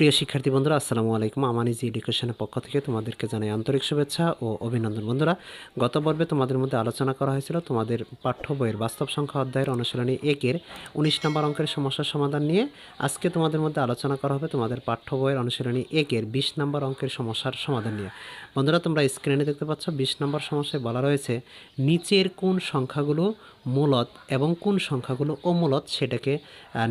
প্রিয় শিক্ষার্থী বন্ধুরা, আসসালামু আলাইকুম। আমানিজ এডুকেশনের পক্ষ থেকে তোমাদেরকে জানাই আন্তরিক শুভেচ্ছা ও অভিনন্দন। বন্ধুরা, গত পর্বে তোমাদের মধ্যে আলোচনা করা হয়েছিল তোমাদের পাঠ্য বইয়ের বাস্তব সংখ্যা অধ্যায়ের অনুশীলনী একের উনিশ নম্বর অঙ্কের সমস্যার সমাধান নিয়ে আজকে তোমাদের মধ্যে আলোচনা করা হবে তোমাদের পাঠ্য বইয়ের অনুশীলনী একের বিশ নম্বর অঙ্কের সমস্যার সমাধান নিয়ে। বন্ধুরা, তোমরা স্ক্রিনে দেখতে পাচ্ছ বিশ নম্বর সমস্যায় বলা রয়েছে, নিচের কোন সংখ্যাগুলো মূলত এবং কোন সংখ্যাগুলো অমূলত সেটাকে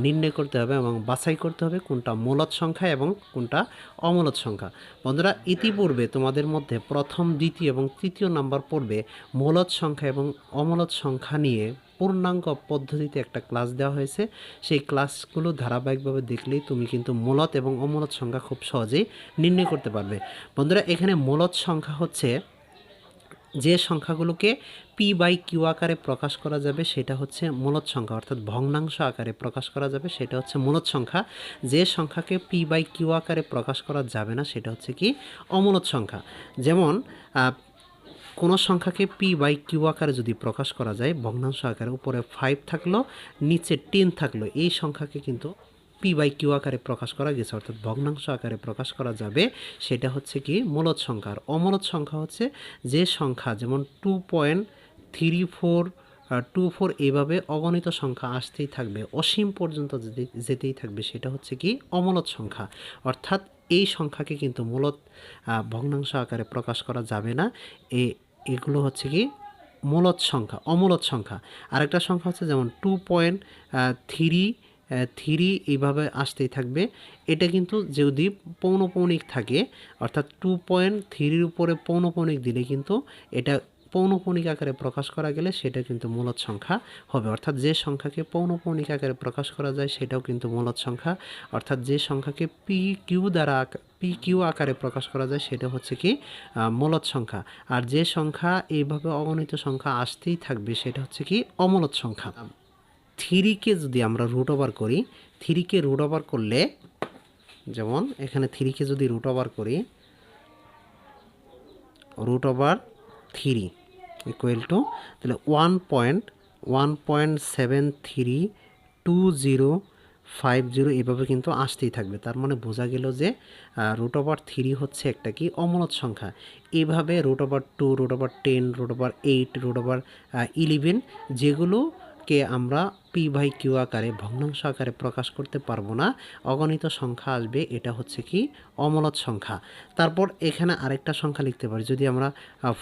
নির্ণয় করতে হবে এবং বাছাই করতে হবে কোনটা মূলত সংখ্যা এবং কোনটা? অমূলত সংখ্যা। বন্ধুরা, ইতিপূর্বে তোমাদের মধ্যে প্রথম, দ্বিতীয় এবং তৃতীয় নাম্বার পড়বে মূলত সংখ্যা এবং অমূলত সংখ্যা নিয়ে পূর্ণাঙ্গ পদ্ধতিতে একটা ক্লাস দেওয়া হয়েছে। সেই ক্লাসগুলো ধারাবাহিকভাবে দেখলেই তুমি কিন্তু মূলত এবং অমূলত সংখ্যা খুব সহজেই নির্ণয় করতে পারবে। বন্ধুরা, এখানে মূলত সংখ্যা হচ্ছে যে সংখ্যাগুলোকে পি বাই কিউ আকারে প্রকাশ করা যাবে সেটা হচ্ছে মূলত সংখ্যা, অর্থাৎ ভগ্নাংশ আকারে প্রকাশ করা যাবে, সেটা হচ্ছে মূলত সংখ্যা। যে সংখ্যাকে পি বাই কিউ আকারে প্রকাশ করা যাবে না, সেটা হচ্ছে কি অমূলত সংখ্যা। যেমন কোনো সংখ্যাকে পি বাই কিউ আকারে যদি প্রকাশ করা যায়, ভগ্নাংশ আকারে উপরে ফাইভ থাকল, নিচে টেন থাকল, এই সংখ্যাকে কিন্তু পি বাই কিউ আকারে প্রকাশ করা গেছে, অর্থাৎ ভগ্নাংশ আকারে প্রকাশ করা যাবে, সেটা হচ্ছে কি মূলত সংখ্যা। আর অমূলত সংখ্যা হচ্ছে যে সংখ্যা, যেমন two point three four two four এইভাবে অগণিত সংখ্যা আসতেই থাকবে, অসীম পর্যন্ত যেতে- যেতেই থাকবে, সেটা হচ্ছে কি অমূলত সংখ্যা। অর্থাৎ এই সংখ্যাকে কিন্তু মূলত ভগ্নাংশ আকারে প্রকাশ করা যাবে না, এ, এগুলো হচ্ছে কি মূলত সংখ্যা অমূলত সংখ্যা। আরেকটা সংখ্যা হচ্ছে যেমন টু পয়েন্ট থ্রি থ্রি এইভাবে আসতেই থাকবে। এটা কিন্তু যদি পৌনপৌনিক থাকে, অর্থাৎ টু পয়েন্ট থ্রির উপরে পৌনপৌনিক দিলে কিন্তু এটা পৌনপৌনিক আকারে প্রকাশ করা গেলে সেটা কিন্তু মূলত সংখ্যা হবে। অর্থাৎ যে সংখ্যাকে পৌনপৌনিক আকারে প্রকাশ করা যায় সেটাও কিন্তু মূলত সংখ্যা। অর্থাৎ যে সংখ্যাকে পি কিউ দ্বারা পি কিউ আকারে প্রকাশ করা যায় সেটা হচ্ছে কি মূলত সংখ্যা। আর যে সংখ্যা এইভাবে অগণিত সংখ্যা আসতেই থাকবে সেটা হচ্ছে কি, অমূলত সংখ্যা। থ্রিকে যদি আমরা রুট ওভার করি, থ্রিকে রুট ওভার করলে, যেমন এখানে থ্রিকে যদি রুট ওভার করি root over three equal to তাহলে one point one point seven three two zero five zero এভাবে কিন্তু আসতেই থাকবে। তার মানে বোঝা গেল যে রুট ওভার থ্রি হচ্ছে একটা কি? অমূলত সংখ্যা। এভাবে root over two root over ten root over eight root over eleven যেগুলোকে আমরা পি বাই কিউ আকারে, ভগ্নাংশ আকারে প্রকাশ করতে পারব না। অগণিত সংখ্যা আসবে, এটা হচ্ছে কি? অমলত সংখ্যা। তারপর এখানে আরেকটা সংখ্যা লিখতে পারি। যদি আমরা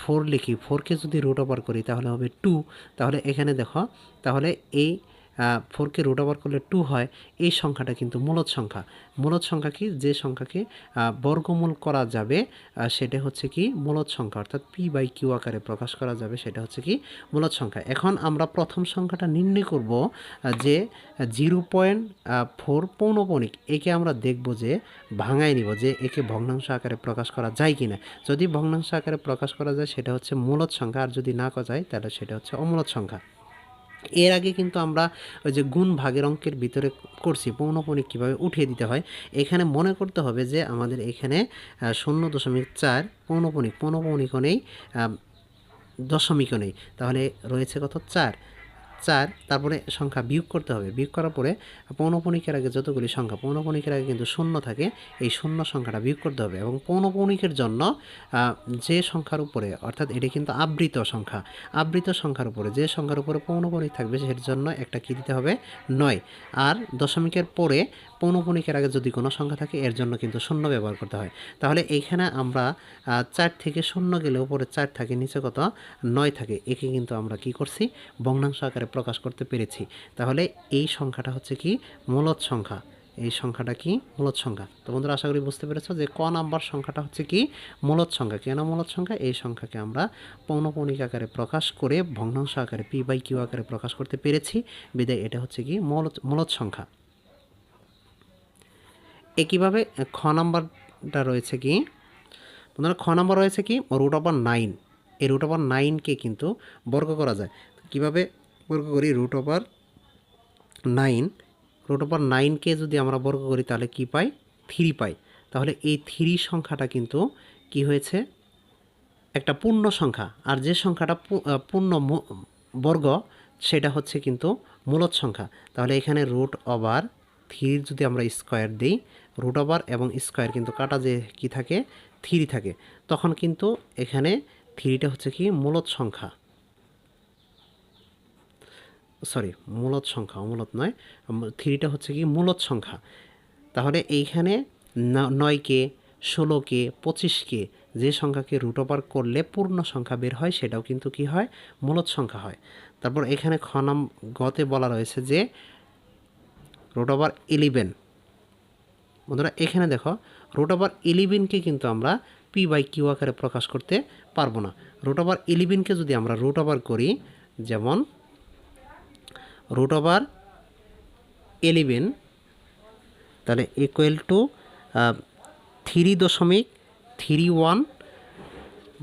ফোর লিখি ফোরকে যদি রুট ওভার করি, তাহলে হবে টু তাহলে এখানে দেখো, তাহলে এই ফোরকে রুট ওভার করলে টু হয়, এই সংখ্যাটা কিন্তু মূলত সংখ্যা। মূলত সংখ্যা কি? যে সংখ্যাকে বর্গমূল করা যাবে সেটা হচ্ছে কি মূলত সংখ্যা, অর্থাৎ পি বাই কিউ আকারে প্রকাশ করা যাবে, সেটা হচ্ছে কি মূলত সংখ্যা। এখন আমরা প্রথম সংখ্যাটা নির্ণয় করব যে জিরো পয়েন্ট ফোর পৌনপণিক একে আমরা দেখব যে ভাঙায় নিব, যে একে ভগ্নাংশ আকারে প্রকাশ করা যায় কি না যদি ভগ্নাংশ আকারে প্রকাশ করা যায়, সেটা হচ্ছে মূলত সংখ্যা, আর যদি না করা যায়, তাহলে সেটা হচ্ছে অমূলত সংখ্যা। এর আগে কিন্তু আমরা ওই যে গুণ ভাগের অঙ্কের ভিতরে করছি, পৌনপণিক কীভাবে উঠিয়ে দিতে হয়, এখানে মনে করতে হবে যে আমাদের এখানে শূন্য দশমিক চার পৌনপণিক, পৌনপণিকও নেই দশমিক দশমিকও নেই, তাহলে রয়েছে কত? চার। চার, তারপরে সংখ্যা বিয়োগ করতে হবে। বিয়োগ করার পরে পৌনপণিকের আগে যতগুলি সংখ্যা পৌনপণিকের আগে কিন্তু শূন্য থাকে, এই শূন্য সংখ্যাটা বিয়োগ করতে হবে এবং পৌনপণিকের জন্য যে সংখ্যার উপরে, অর্থাৎ এটি কিন্তু আবৃত সংখ্যা, আবৃত সংখ্যার উপরে, যে সংখ্যার উপরে পৌনপণিক থাকবে, সেটার জন্য একটা কী দিতে হবে? নয়। আর দশমিকের পরে পৌনপণিকের আগে যদি কোনো সংখ্যা থাকে, এর জন্য কিন্তু শূন্য ব্যবহার করতে হয়। তাহলে এইখানে আমরা চার থেকে শূন্য গেলে উপরে চার থাকে, নিচে কত? নয় থাকে। একে কিন্তু আমরা কি করছি? ভগ্নাংশ আকারে প্রকাশ করতে পেরেছি। তাহলে এই সংখ্যাটা হচ্ছে কি? মূলত সংখ্যা। এই সংখ্যাটা কি? মূলত সংখ্যা। তো বন্ধুরা, আশা করি বুঝতে পেরেছ যে ক নাম্বার সংখ্যাটা হচ্ছে কি? মূলত সংখ্যা। কেন মূলত সংখ্যা? এই সংখ্যাকে আমরা পৌনপণিক আকারে প্রকাশ করে ভগ্নাংশ আকারে পি বাই কিউ আকারে প্রকাশ করতে পেরেছি। বিদায়, এটা হচ্ছে কি? মূলত মূলত সংখ্যা। একইভাবে খ নাম্বারটা রয়েছে কি? বন্ধুরা, খ নাম্বার রয়েছে কি? রুট ওভার নাইন এই রুট ওভার নাইনকে কিন্তু বর্গ করা যায়। কীভাবে বর্গ করি? Root over nine root over নাইনকে যদি আমরা বর্গ করি, তাহলে কি পাই? থ্রি পাই। তাহলে এই থ্রি সংখ্যাটা কিন্তু কি হয়েছে? একটা পূর্ণ সংখ্যা। আর যে সংখ্যাটা পূর্ণ বর্গ, সেটা হচ্ছে কিন্তু মূলত সংখ্যা। তাহলে এখানে রুট ওভার থ্রির যদি আমরা স্কোয়ার দিই রুট ওভার এবং স্কোয়ার কিন্তু কাটা যে কি থাকে? থ্রি থাকে। তখন কিন্তু এখানে থ্রিটা হচ্ছে কি? মূলত সংখ্যা। সরি মূলত সংখ্যা, অমূলত নয়। থ্রিটা হচ্ছে কি? মূলত সংখ্যা। তাহলে এইখানে নয়কে, ষোলোকে, পঁচিশকে যে সংখ্যাকে রুট ওভার করলে পূর্ণ সংখ্যা বের হয়, সেটাও কিন্তু কি হয়? মূলত সংখ্যা হয়। তারপর এখানে খ নাম গতে বলা রয়েছে যে রুট ওভার ইলেভেন বন্ধুরা, এখানে দেখো রুট ওভার ইলেভেনকে কিন্তু আমরা পি বাই কিউ আকারে প্রকাশ করতে পারব না। রুট ওভার ইলেভেনকে যদি আমরা রুট ওভার করি, যেমন রুট ওভার ইলেভেন তাহলে ইকুয়াল টু থ্রি দশমিক three one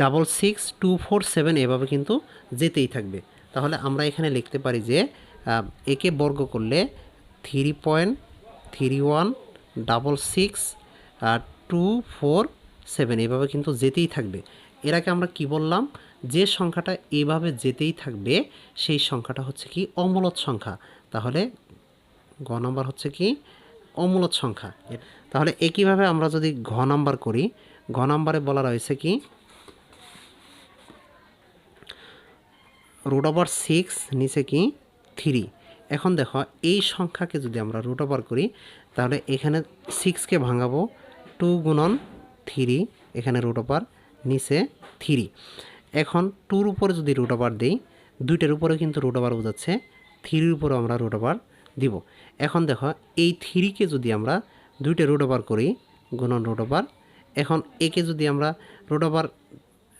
double six two four seven এভাবে কিন্তু যেতেই থাকবে। তাহলে আমরা এখানে লিখতে পারি যে একে বর্গ করলে three point three one double six two four seven, এভাবে কিন্তু যেতেই থাকবে। এর আগে আমরা কি বললাম? যে সংখ্যাটা এভাবে যেতেই থাকবে, সেই সংখ্যাটা হচ্ছে কি অমূলত সংখ্যা। তাহলে গ নম্বর হচ্ছে কি অমূলত সংখ্যা। তাহলে একইভাবে আমরা যদি ঘ নাম্বার করি, ঘ নাম্বারে বলা রয়েছে কি রুট ওভার সিক্স নিচে কি থ্রি এখন দেখো, এই সংখ্যাকে যদি আমরা রুট ওভার করি তাহলে এখানে সিক্সকে ভাঙাবো টু গুণন থ্রি এখানে রুট ওভার নিচে থ্রি এখন টুর উপরে যদি রুট ওভার দিই, দুইটার উপরে কিন্তু রুট ওভার বোঝাচ্ছে থ্রির উপরে আমরা রুট ওভার দিব। এখন দেখো, এই থ্রিকে যদি আমরা দুইটা রুট ওভার করি, গুণন রুট ওভার এখন একে যদি আমরা root over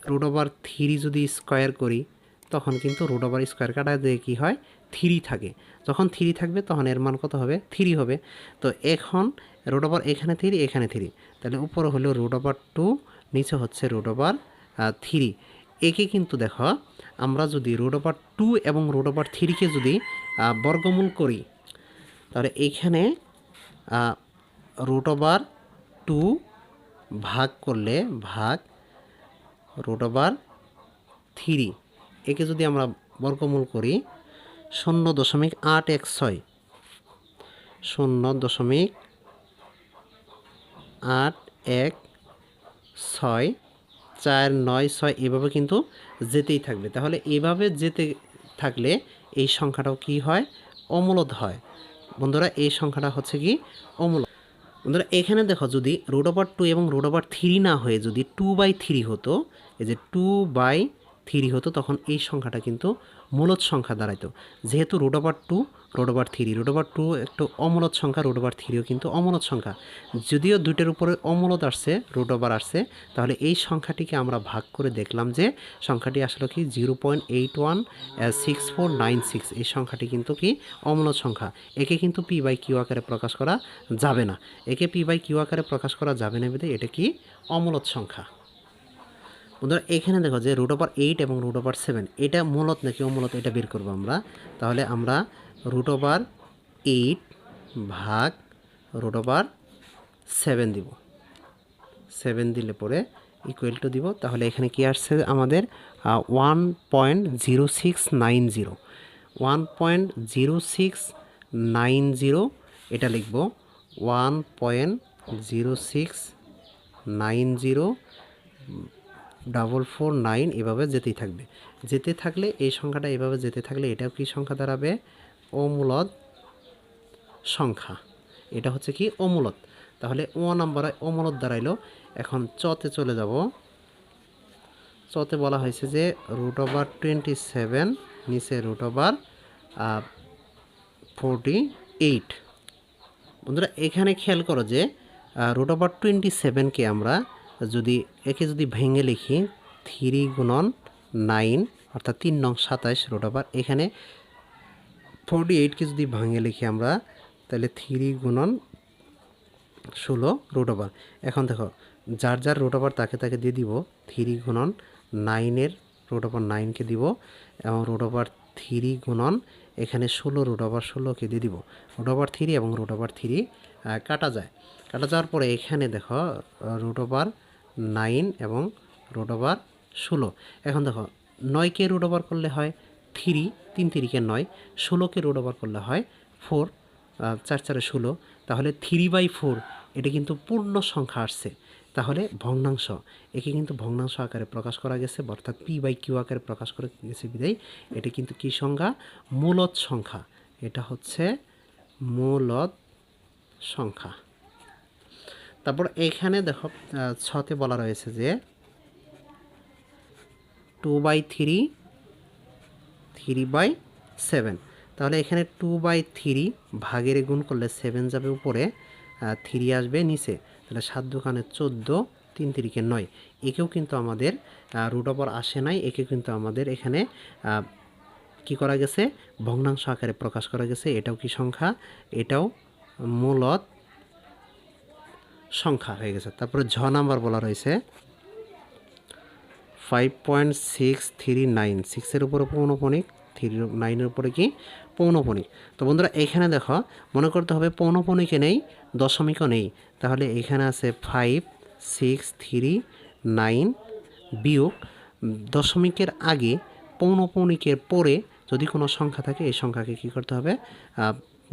root over three যদি স্কোয়ার করি, তখন কিন্তু রুট ওভার স্কোয়ার কাটা দিয়ে কী হয়? থ্রি থাকে। যখন থ্রি থাকবে, তখন এর মান কত হবে? থ্রি হবে। তো এখন রুট ওভার এখানে থ্রি এখানে থ্রি। তাহলে উপরে হলো রুট ওভার টু নিচে হচ্ছে রুট ওভার থ্রি। একে কিন্তু দেখো, আমরা যদি রুট ওভার টু এবং রুট ওভার থ্রিকে যদি বর্গমূল করি, তাহলে এইখানে রুট ওভার টু ভাগ করলে ভাগ রুট ওভার থ্রি একে যদি আমরা বর্গমূল করি শূন্য দশমিক আট এক ছয়। শূন্য দশমিক আট এক ছয় চার নয় ছয় এভাবে কিন্তু যেতেই থাকবে। তাহলে এভাবে যেতে থাকলে এই সংখ্যাটাও কি হয়? অমূলত হয়। বন্ধুরা, এই সংখ্যাটা হচ্ছে কি? অমূলত বন্ধুরা, এখানে দেখো, যদি রোড ওভার টু এবং রোড ওভার থ্রি না হয়ে যদি টু বাই থ্রি হতো, এই যে টু বাই থ্রি হতো, তখন এই সংখ্যাটা কিন্তু মূলত সংখ্যা দাঁড়াইতো। যেহেতু root over two root over three root over two একটু অমূলত সংখ্যা রুট ওভার থ্রিও কিন্তু অমূলত সংখ্যা। যদিও দুইটার উপরে অমূলত আসছে রুট ওভার আসছে, তাহলে এই সংখ্যাটিকে আমরা ভাগ করে দেখলাম যে সংখ্যাটি আসলে কি zero point eight one six four nine six এই সংখ্যাটি কিন্তু কি অমূলত সংখ্যা। একে কিন্তু পি বাই কিউ আকারে প্রকাশ করা যাবে না। একে পি বাই কিউ আকারে প্রকাশ করা যাবে না বেদে এটা কি অমূলত সংখ্যা। বন্ধুরা, এখানে দেখো যে রুট ওভার এইট এবং রুট ওভার সেভেন এটা মূলত নাকি অমূলত এটা বের করব আমরা? তাহলে আমরা রুট ওভার এইট ভাগ রুট ওভার সেভেন দিব। সেভেন দিলে পরে ইকুয়াল টু দিব। তাহলে এখানে কি আসছে আমাদের? One point zero six nine zero one point zero six nine zero এটা লিখব। One point zero six nine zero double four nine এভাবে যেতেই থাকবে। যেতে থাকলে এই সংখ্যাটা এভাবে যেতে থাকলে এটাও কি সংখ্যা দাঁড়াবে? অমূলত সংখ্যা। এটা হচ্ছে কি অমূলত তাহলে ও নাম্বার অমূলত দাঁড়াইলো। এখন চতে চলে যাব। চতে বলা হয়েছে যে রুট ওভার টোয়েন্টি সেভেন নিচে রুট ওভার ফোরটি এইট বন্ধুরা, এখানে খেয়াল করো যে রুট ওভার টোয়েন্টি সেভেনকে আমরা যদি একে যদি ভেঙে লিখি, থ্রি গুণন নাইন, অর্থাৎ তিন নং সাতাইশ রোড ওভার এখানে ফোরটি এইটকে যদি ভাঙে লিখি আমরা, তাহলে থ্রি গুণন ষোলো রুট ওভার এখন দেখো, যার যার রুট ওভার তাকে তাকে দিয়ে দিব, থ্রি গুণন নাইনের রুট ওভার নাইনকে দিব, এবং রুট ওভার থ্রি গুণন এখানে ষোলো রুট ওভার ষোলোকে দিয়ে দিব। রুট ওভার থ্রি এবং রুট ওভার থ্রি কাটা যায়। কাটা যাওয়ার পরে এখানে দেখো রুট ওভার নাইন এবং রুট ওভার ষোলো। এখন দেখো, নয়কে রুট ওভার করলে হয় থ্রি তিন তিরিকে নয়, ষোলোকে রুট ওভার করলে হয় ফোর চার চারে ষোলো। তাহলে থ্রি বাই ফোর এটা কিন্তু পূর্ণ সংখ্যা আসছে। তাহলে ভগ্নাংশ, একে কিন্তু ভগ্নাংশ আকারে প্রকাশ করা গেছে, অর্থাৎ পি বাই কিউ আকারে প্রকাশ করা গেছে বিদায়। এটা কিন্তু কী সংখ্যা? মূলত সংখ্যা। এটা হচ্ছে মূলত সংখ্যা। তারপর এখানে দেখো ছতে বলা রয়েছে যে two by three three by seven তাহলে এখানে টু বাই থ্রি ভাগের গুণ করলে সেভেন যাবে উপরে থ্রি আসবে নিচে। তাহলে সাত দোকানে চোদ্দ, তিন তিরিকে নয়। একেও কিন্তু আমাদের রুট ওভার আসে নাই একে কিন্তু আমাদের এখানে কি করা গেছে? ভগ্নাংশ আকারে প্রকাশ করা গেছে। এটাও কি সংখ্যা? এটাও মূলত সংখ্যা হয়ে গেছে। তারপরে ঝ নাম্বার বলা রয়েছে five point six three nine সিক্সের উপরে পৌনপণিক থ্রি নাইনের উপরে কি? পৌনপণিক তো বন্ধুরা, এখানে দেখো, মনে করতে হবে পৌনপণিকে নেই, দশমিকও নেই। তাহলে এখানে আছে ফাইভ সিক্স থ্রি নাইন বিয়োগ, দশমিকের আগে পৌনপণিকের পরে যদি কোনো সংখ্যা থাকে, এই সংখ্যাকে কী করতে হবে?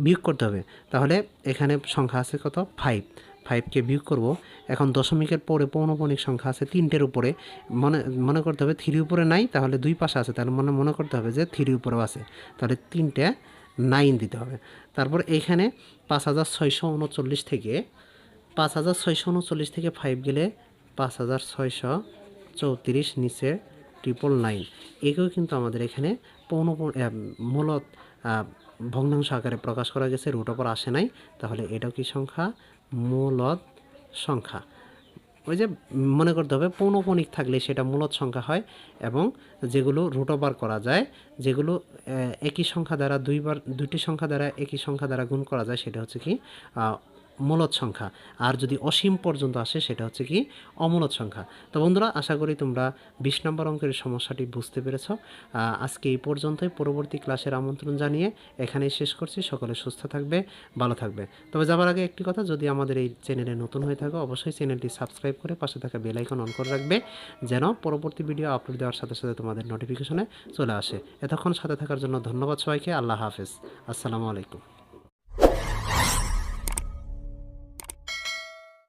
বিয়োগ করতে হবে। তাহলে এখানে সংখ্যা আছে কত? ফাইভ ফাইভকে বিয়োগ করব। এখন দশমিকের পরে পৌনপণিক সংখ্যা আছে তিনটের উপরে। মনে মনে করতে হবে থ্রি উপরে নাই, তাহলে দুই পাশে আছে। তাহলে মনে মনে করতে হবে যে থ্রি উপরেও আছে। তাহলে তিনটে নাইন দিতে হবে। তারপর এইখানে পাঁচ হাজার ছয়শো উনচল্লিশ থেকে, পাঁচ হাজার ছয়শো উনচল্লিশ থেকে ফাইভ গেলে পাঁচ হাজার ছয়শো চৌত্রিশ, নিচে ট্রিপল নাইন একেও কিন্তু আমাদের এখানে পৌন মূলত ভগ্নাংশ আকারে প্রকাশ করা গেছে রুট ওপর আসে নাই। তাহলে এটাও কি সংখ্যা? মূলত সংখ্যা। ওই যে মনে করতে হবে পৌনপণিক থাকলে সেটা মূলত সংখ্যা হয় এবং যেগুলো রুট ওভার করা যায়, যেগুলো একই সংখ্যা দ্বারা দুইবার দুটি সংখ্যা দ্বারা একই সংখ্যা দ্বারা গুণ করা যায়, সেটা হচ্ছে কি মূলত সংখ্যা। আর যদি অসীম পর্যন্ত আসে, সেটা হচ্ছে কি অমূলত সংখ্যা। তো বন্ধুরা, আশা করি তোমরা বিশ নম্বর অঙ্কের সমস্যাটি বুঝতে পেরেছ। আজকে এই পর্যন্তই। পরবর্তী ক্লাসের আমন্ত্রণ জানিয়ে এখানেই শেষ করছি। সকলে সুস্থ থাকবে, ভালো থাকবে। তবে যাবার আগে একটি কথা, যদি আমাদের এই চ্যানেলে নতুন হয়ে থাকো, অবশ্যই চ্যানেলটি সাবস্ক্রাইব করে পাশে থাকা বেল আইকন অন করে রাখবে, যেন পরবর্তী ভিডিও আপলোড দেওয়ার সাথে সাথে তোমাদের নোটিফিকেশনে চলে আসে। এতক্ষণ সাথে থাকার জন্য ধন্যবাদ সবাইকে। আল্লাহ হাফেজ। আসসালামু আলাইকুম।